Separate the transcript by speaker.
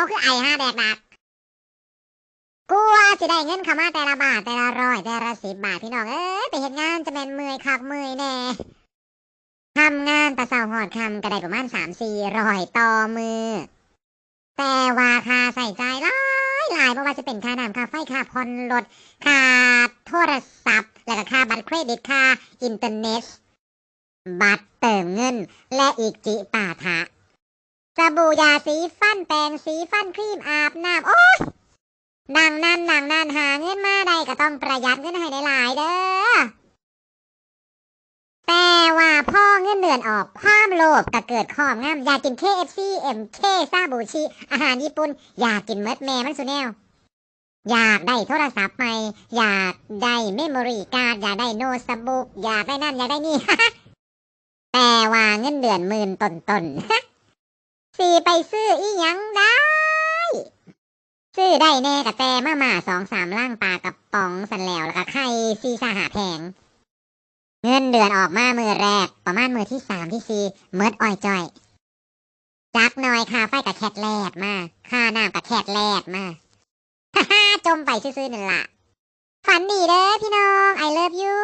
Speaker 1: าคือไอห้าแดกดักกลัวสิได้เงินเข้ามาแต่ละบาทแต่ละร้อยแต่ละสิบบาทพี่น้องเอ้ยไปเห็นงานจะเป็นเมื่อยคักเมื่อยแน่ทำงานตะเสาหอดคำก็ได้ประมาณสามสี่ร้อยต่อมือ แต่ว่าค่าใส่ใจายหลายหลายเพราะว่าจะเป็นค่าน้ำค่าไฟค่าผ่อนรถค่าโทรศัพท์ แล้วก็ค่าบัตรเครดิตค่าอินเทอร์เน็ต บัตรเติมเงิน และอีกจิปาถะ สบู่ยาสีฟันแปรงสีฟันครีมอาบน้ำโอ้ยดังนั้นดังนั้นหาเงินมาได้ก็ต้องประหยัดเงินให้ได้หลายเด้อแต่ว่าพ่อเงินเดือนออกความโลภก็เกิดข้อมงามอยากกิน KFC MK ซาบูชิอาหารญี่ปุ่นอยากกินเมดแม่มันสุแนวอยากได้โทรศัพท์ใหม่อยากได้เมมโมรี่การ์ดอยากได้โน้ตบุ๊กอยากได้นั่นอยากได้นี่แต่ว่าเงินเดือนหมื่นตนต้นๆ สีไปซื้ออีหยังได้ ซื้อได้แน่กับแต่มาม่าสองสามล่างปลากระป๋องสันแล้วแล้วก็ไข่ซีสหาแพง เงินเดือนออกมามือแรก ประมาณมือที่สามที่สี่เมิดอ้อยจ่อย จักหน่อยค่าไฟกับแคทแลดมาค่าน้ำกับแคทแลดมาฮ่าจมไปซื่อๆนั่นละฝันดีเด้อพี่น้อง I love you